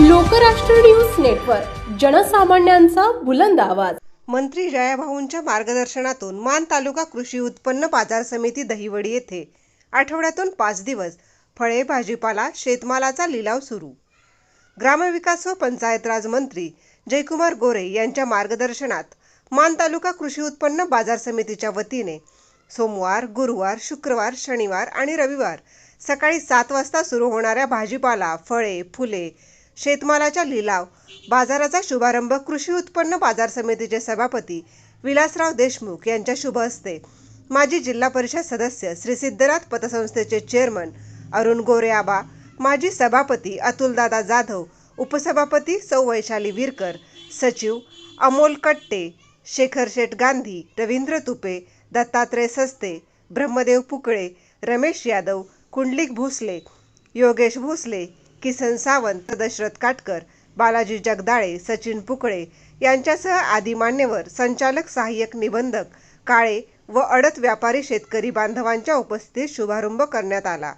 Lokrashtra news network जनसामान्यांचा बुलंद आवाज. मंत्री जयाभाऊंच्या मार्गदर्शनातून मान तालुका कृषी उत्पन्न बाजार समिती दहिवडी येथे आठवड्यातून पाच दिवस फळे भाजीपाला शेतमालाचा लिलाव सुरू. ग्रामविकास व पंचायत राज मंत्री जयकुमार गोरे यांच्या मार्गदर्शनात मान तालुका कृषी उत्पन्न बाजार समितीच्या वतीने सोमवार गुरुवार शुक्रवार शनिवार आणि रविवार सकाळी सात वाजता सुरू होणाऱ्या भाजीपाला फळे फुले शेतमालाच्या लिलाव बाजाराचा शुभारंभ कृषी उत्पन्न बाजार समितीचे सभापती विलासराव देशमुख यांच्या शुभ हस्ते माजी जिल्हा परिषद सदस्य श्री सिद्धनाथ पतसंस्थेचे चेअरमन अरुण गोरे आबा माजी सभापती अतुलदादा जाधव उपसभापती सौ वैशाली विरकर सचिव अमोल कट्टे शेखर शेठ गांधी रवींद्र तुपे दत्तात्रय सस्ते ब्रह्मदेव पुकळे रमेश यादव कुंडलिक भोसले योगेश भोसले किसन सावंत दशरथ काटकर बालाजी जगदाळे सचिन पुकळे यांच्यासह आदी मान्यवर संचालक सहाय्यक निबंधक काळे व अडत व्यापारी शेतकरी बांधवांच्या उपस्थितीत शुभारंभ करण्यात आला.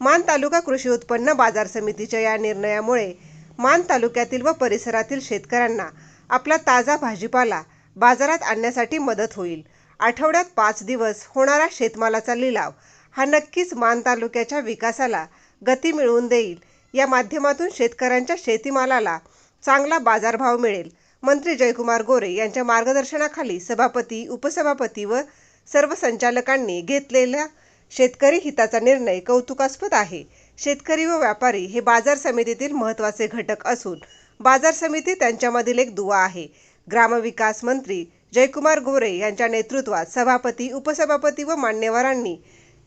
मान तालुका कृषी उत्पन्न बाजार समितीच्या या निर्णयामुळे मान तालुक्यातील व परिसरातील शेतकऱ्यांना आपला ताजा भाजीपाला बाजारात आणण्यासाठी मदत होईल. आठवड्यात पाच दिवस होणारा शेतमालाचा लिलाव हा नक्कीच मान तालुक्याच्या विकासाला गती मिळवून देईल या माध्यमातून शेतकऱ्यांच्या शेतीमालाला चांगला बाजारभाव मिळेल. मंत्री जयकुमार गोरे यांच्या मार्गदर्शनाखाली सभापती उपसभापती व सर्व संचालकांनी घेतलेल्या शेतकरी हिताचा निर्णय कौतुकास्पद आहे. शेतकरी व व्यापारी हे बाजार समितीतील महत्त्वाचे घटक असून बाजार समिती त्यांच्यामधील एक दुवा आहे. ग्रामविकास मंत्री जयकुमार गोरे यांच्या नेतृत्वात सभापती उपसभापती व मान्यवरांनी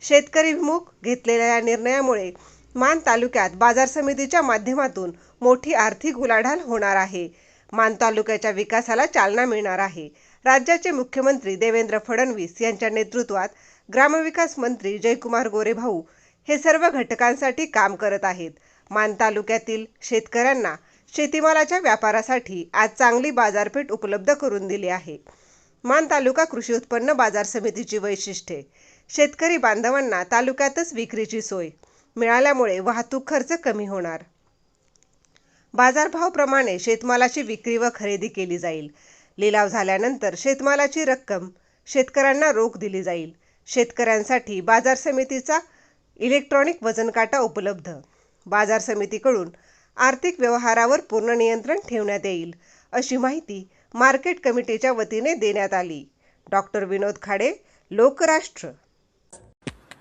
शेतकरीभिमुख घेतलेल्या या निर्णयामुळे मान तालुक्यात बाजार समितीच्या माध्यमातून मोठी आर्थिक उलाढाल होणार आहे. मान तालुक्याच्या विकासाला चालना मिळणार आहे. राज्याचे मुख्यमंत्री देवेंद्र फडणवीस यांच्या नेतृत्वात ग्रामविकास मंत्री जयकुमार गोरे भाऊ हे सर्व घटकांसाठी काम करत आहेत. मान तालुक्यातील शेतकऱ्यांना शेतीमालाच्या व्यापारासाठी आज चांगली बाजारपेठ उपलब्ध करून दिली आहे. मान तालुका कृषी उत्पन्न बाजार समितीची वैशिष्ट्ये. शेतकरी बांधवांना तालुक्यातच विक्रीची सोय. मिळाल्यामुळे वाहतूक खर्च कमी होणार. बाजारभावाप्रमाणे शेतमालाची विक्री व खरेदी केली जाईल. लिलाव झाल्यानंतर शेतमालाची रक्कम शेतकऱ्यांना रोख दिली जाईल. शेतकऱ्यांसाठी बाजार समितीचा इलेक्ट्रॉनिक वजनकाटा उपलब्ध. बाजार समितीकडून आर्थिक व्यवहारावर पूर्ण नियंत्रण ठेवण्यात येईल अशी माहिती मार्केट कमिटीच्या वतीने देण्यात आली. डॉक्टर विनोद खाडे लोकराष्ट्र.